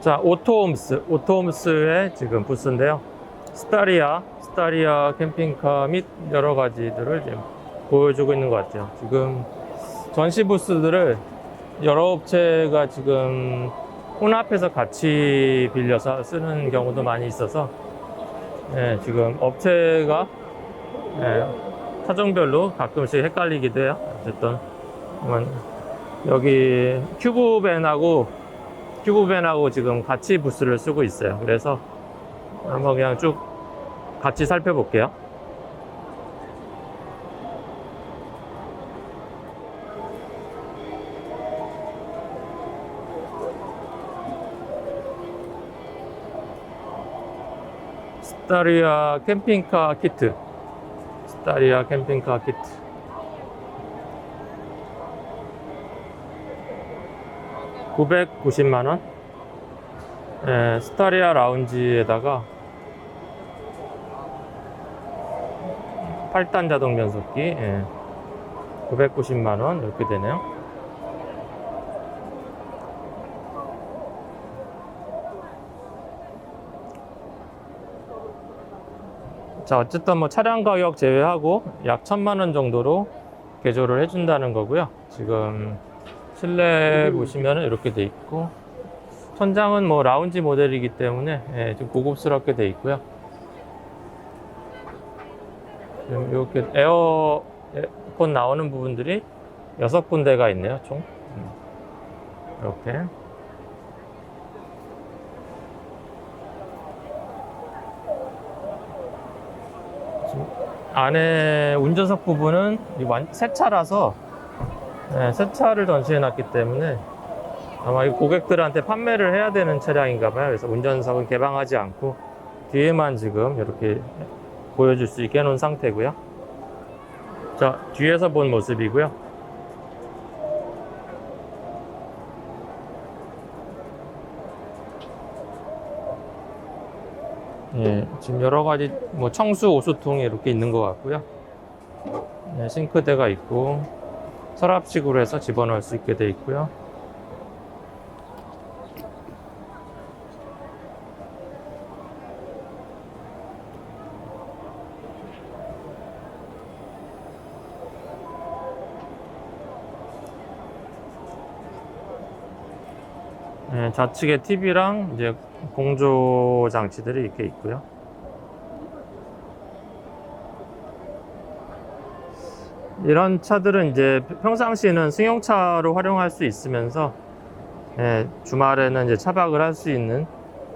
자, 오토홈스, 오토홈스의 지금 부스인데요. 스타리아, 스타리아 캠핑카 및 여러 가지들을 지금 보여주고 있는 것 같아요. 지금 전시 부스들을 여러 업체가 지금 혼합해서 같이 빌려서 쓰는 경우도 많이 있어서 예, 지금 업체가 예, 차종별로 가끔씩 헷갈리기도 해요. 어쨌든 여기 큐브밴하고 큐브밴하고 지금 같이 부스를 쓰고 있어요. 그래서 한번 그냥 쭉 같이 살펴볼게요. 스타리아 캠핑카 키트. 스타리아 캠핑카 키트. (990만 원) 예, 스타리아 라운지에다가 8단 자동 변속기 예, 990만 원 이렇게 되네요. 자, 어쨌든 뭐 차량 가격 제외하고 약 천만 원 정도로 개조를 해준다는 거고요. 지금 실내 보시면은 이렇게 돼 있고 천장은 뭐 라운지 모델이기 때문에 예, 좀 고급스럽게 돼 있고요. 지금 이렇게 에어 에어컨 나오는 부분들이 여섯 군데가 있네요, 총. 음. 이렇게. 안에 운전석 부분은 새 차라서 네, 새 차를 전시해 놨기 때문에 아마 이 고객들한테 판매를 해야 되는 차량인가 봐요. 그래서 운전석은 개방하지 않고 뒤에만 지금 이렇게 보여줄 수 있게 해놓은 상태고요. 자, 뒤에서 본 모습이고요. 예, 지금 여러 가지 뭐 청수 오수통이 이렇게 있는 것 같고요. 예, 싱크대가 있고 서랍식으로 해서 집어넣을 수 있게 돼 있고요. 예, 좌측에 TV랑 이제 공조 장치들이 이렇게 있고요. 이런 차들은 이제 평상시에는 승용차로 활용할 수 있으면서 예, 주말에는 이제 차박을 할 수 있는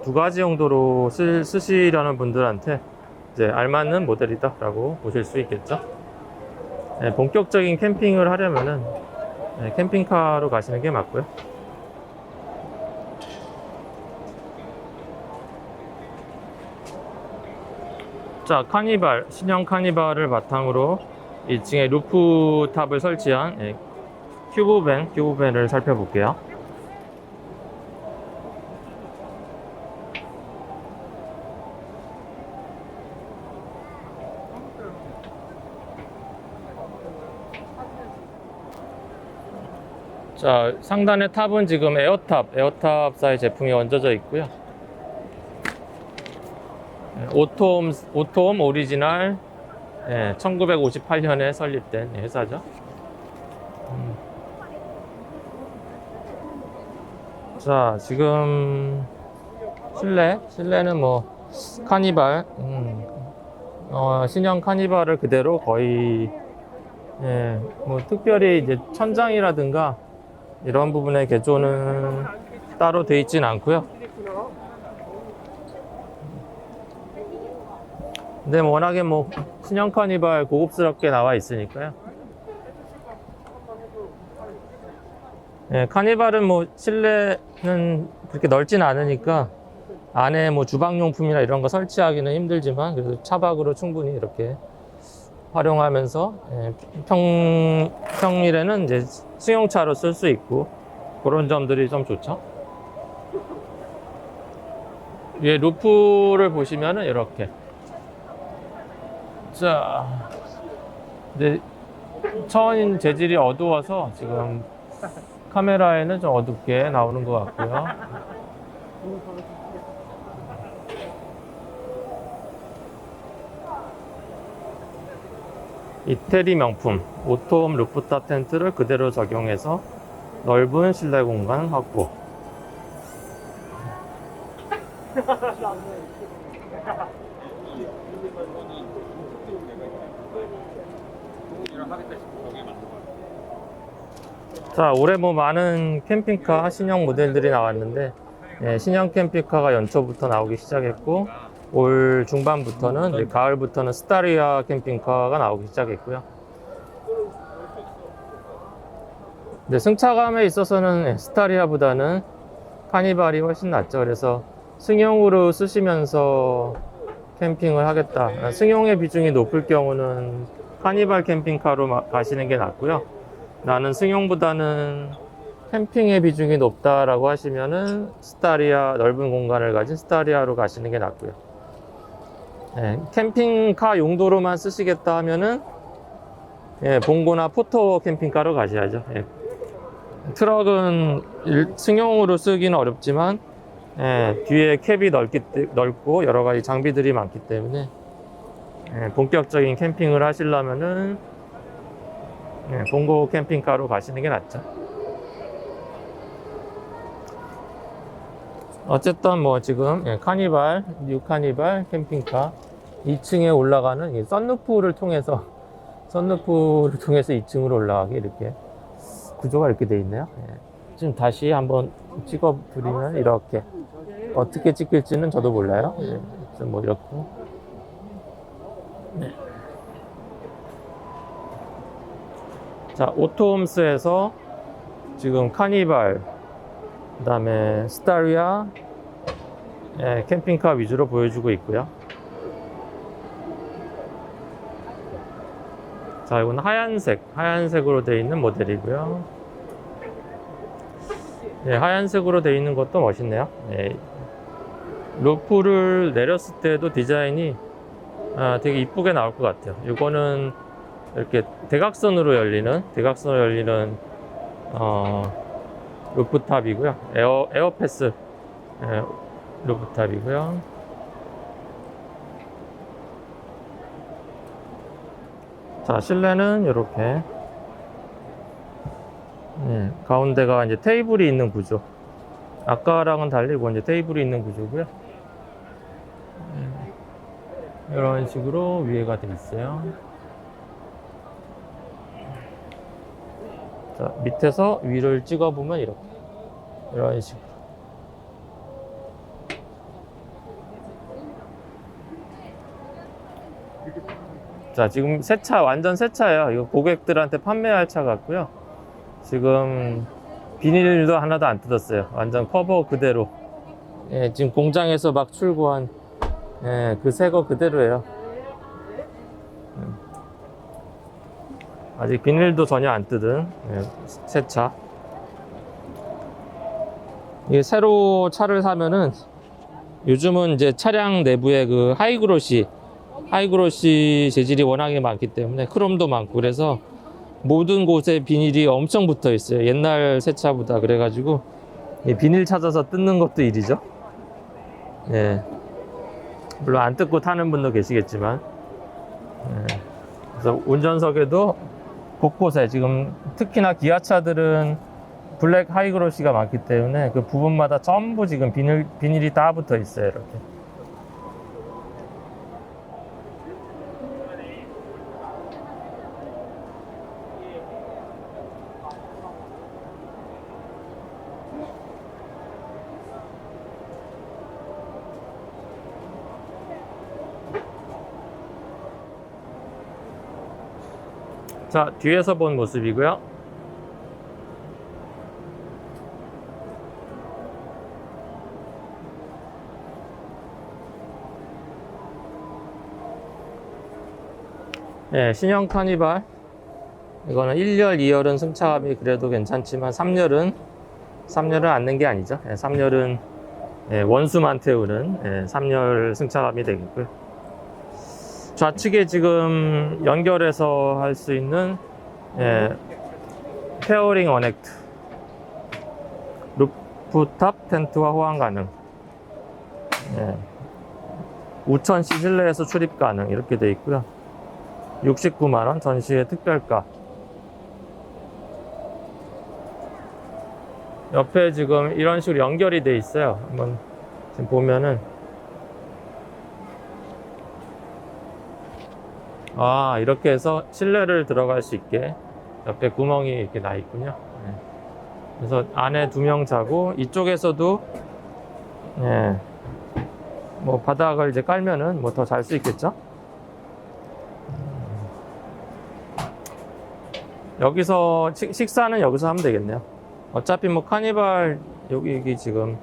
두 가지 용도로 쓰, 쓰시려는 분들한테 이제 알맞는 모델이다라고 보실 수 있겠죠. 예, 본격적인 캠핑을 하려면은 예, 캠핑카로 가시는 게 맞고요. 자, 카니발, 신형 카니발을 바탕으로 2층에 루프탑을 설치한 예, 큐브밴, 큐브밴을 살펴볼게요. 자, 상단의 탑은 지금 에어탑, 에어탑사의 제품이 얹어져 있고요. 예, 오토홈, 오토홈 오리지널 예, 1958년에 설립된 회사죠. 음. 자, 지금 실내, 실내는 뭐 카니발, 음, 어, 신형 카니발을 그대로 거의 예, 뭐 특별히 이제 천장이라든가 이런 부분의 개조는 따로 돼 있진 않고요. 근데 뭐 워낙에 뭐 신형 카니발 고급스럽게 나와 있으니까요. 예, 카니발은 뭐 실내는 그렇게 넓진 않으니까 안에 뭐 주방용품이나 이런 거 설치하기는 힘들지만 그래도 차박으로 충분히 이렇게 활용하면서 예, 평, 평일에는 이제 승용차로 쓸 수 있고 그런 점들이 좀 좋죠. 위에 루프를 보시면은 이렇게 자, 이제 천 재질이 어두워서 지금 카메라에는 좀 어둡게 나오는 것 같고요. 이태리 명품 오토홈 루프탑 텐트를 그대로 적용해서 넓은 실내 공간 확보. 자, 올해 뭐 많은 캠핑카 신형 모델들이 나왔는데, 예, 신형 캠핑카가 연초부터 나오기 시작했고, 올 중반부터는, 가을부터는 스타리아 캠핑카가 나오기 시작했고요. 근데 승차감에 있어서는 예, 스타리아보다는 카니발이 훨씬 낫죠. 그래서 승용으로 쓰시면서 캠핑을 하겠다. 아, 승용의 비중이 높을 경우는 카니발 캠핑카로 마- 가시는 게 낫고요. 나는 승용보다는 캠핑의 비중이 높다라고 하시면은 스타리아 넓은 공간을 가진 스타리아로 가시는 게 낫고요. 예, 캠핑카 용도로만 쓰시겠다 하면은 예, 봉고나 포토 캠핑카로 가셔야죠. 예. 트럭은 일- 승용으로 쓰기는 어렵지만 예, 뒤에 캡이 넓기, 때- 넓고 여러 가지 장비들이 많기 때문에 예, 본격적인 캠핑을 하시려면은 예, 봉고 캠핑카로 가시는 게 낫죠. 어쨌든 뭐 지금 예, 카니발, 뉴 카니발 캠핑카 2층에 올라가는 이 썬루프를 통해서 썬루프를 통해서 2층으로 올라가게 이렇게 구조가 이렇게 돼 있네요. 예. 지금 다시 한번 찍어 드리면 이렇게 어떻게 찍힐지는 저도 몰라요. 예. 뭐 이렇게 네. 자 오토홈스에서 지금 카니발 그 다음에 스타리아 예, 캠핑카 위주로 보여주고 있고요. 자, 이건 하얀색, 하얀색으로 되어 있는 모델이고요. 예, 하얀색으로 되어 있는 것도 멋있네요. 예, 루프를 내렸을 때도 디자인이 아, 되게 이쁘게 나올 것 같아요. 이거는 이렇게 대각선으로 열리는, 대각선으로 열리는, 어, 루프탑이고요. 에어, 에어패스, 예, 루프탑이고요. 자, 실내는 이렇게 예, 가운데가 이제 테이블이 있는 구조. 아까랑은 달리고 이제 테이블이 있는 구조고요. 예, 이런 식으로 위에가 돼 있어요. 자, 밑에서 위를 찍어 보면 이렇게 이런 식으로. 자, 지금 새 차, 완전 새 차예요. 이거 고객들한테 판매할 차 같고요. 지금 비닐도 하나도 안 뜯었어요. 완전 커버 그대로. 예, 지금 공장에서 막 출고한 예, 그 새 거 그대로예요. 음. 아직 비닐도 전혀 안 뜯은 예, 새 차. 이게 새로 차를 사면은 요즘은 이제 차량 내부에 그 하이그로시 하이그로시 재질이 워낙에 많기 때문에 크롬도 많고 그래서 모든 곳에 비닐이 엄청 붙어 있어요. 옛날 새 차보다 그래가지고 이 비닐 찾아서 뜯는 것도 일이죠. 예. 물론 안 뜯고 타는 분도 계시겠지만 예. 그래서 운전석에도 곳곳에 지금 특히나 기아차들은 블랙 하이그로시가 많기 때문에 그 부분마다 전부 지금 비닐, 비닐이 다 붙어 있어요. 이렇게. 자, 뒤에서 본 모습이고요. 예, 신형 카니발. 이거는 1열, 2열은 승차감이 그래도 괜찮지만 3열은 3열은 앉는 게 아니죠. 예, 3열은 예, 원수만 태우는 예, 3열 승차감이 되겠고요. 좌측에 지금 연결해서 할 수 있는 예, 페어링 어넥트 루프탑 텐트와 호환 가능 예. 우천시 실내에서 출입 가능 이렇게 돼 있고요. 69만 원 전시회 특별가. 옆에 지금 이런 식으로 연결이 돼 있어요. 한번 지금 보면은 아 이렇게 해서 실내를 들어갈 수 있게 옆에 구멍이 이렇게 나 있군요. 네. 그래서 안에 두 명 자고 이쪽에서도 예. 뭐 바닥을 이제 깔면은 뭐 더 잘 수 있겠죠? 음. 여기서 식- 식사는 여기서 하면 되겠네요. 어차피 뭐 카니발 여기, 여기 지금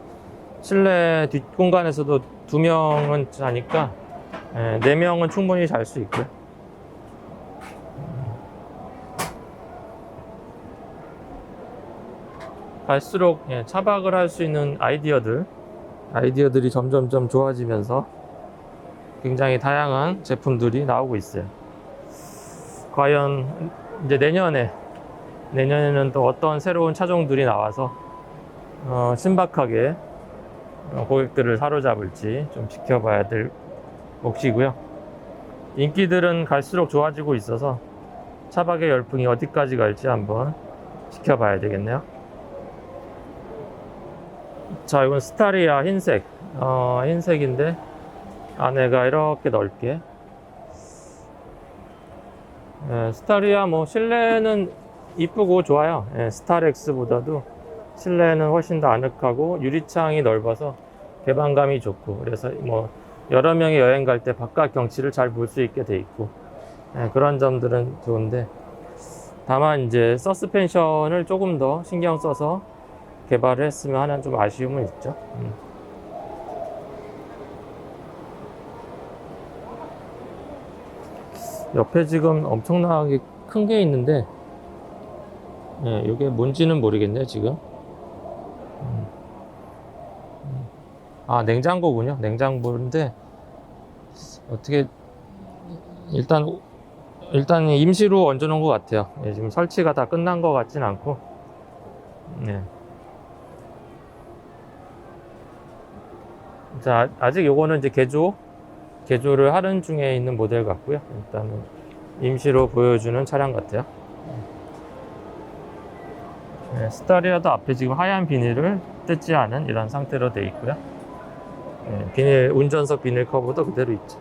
실내 뒷 공간에서도 두 명은 자니까 예, 네 명은 충분히 잘 수 있고요. 갈수록 예, 차박을 할 수 있는 아이디어들 아이디어들이 점점점 좋아지면서 굉장히 다양한 제품들이 나오고 있어요. 과연 이제 내년에 내년에는 또 어떤 새로운 차종들이 나와서 어, 신박하게 어, 고객들을 사로잡을지 좀 지켜봐야 될 몫이고요. 인기들은 갈수록 좋아지고 있어서 차박의 열풍이 어디까지 갈지 한번 지켜봐야 되겠네요. 자, 이건 스타리아 흰색. 어, 흰색인데 안에가 이렇게 넓게. 예, 스타리아 뭐 실내는 이쁘고 좋아요. 예, 스타렉스보다도 실내는 훨씬 더 아늑하고 유리창이 넓어서 개방감이 좋고 그래서 뭐 여러 명이 여행 갈 때 바깥 경치를 잘 볼 수 있게 돼 있고 예, 그런 점들은 좋은데 다만 이제 서스펜션을 조금 더 신경 써서 개발을 했으면 하는 좀 아쉬움은 있죠. 음. 옆에 지금 엄청나게 큰 게 있는데, 예, 이게 뭔지는 모르겠네요, 지금. 음. 음. 아, 냉장고군요. 냉장고인데, 어떻게, 일단, 일단 임시로 얹어놓은 것 같아요. 예, 지금 설치가 다 끝난 것 같진 않고, 네. 자, 아직 요거는 이제 개조, 개조를 하는 중에 있는 모델 같고요. 일단은 임시로 보여주는 차량 같아요. 네, 스타리아도 앞에 지금 하얀 비닐을 뜯지 않은 이런 상태로 되어 있고요. 네, 비닐, 운전석 비닐 커버도 그대로 있죠.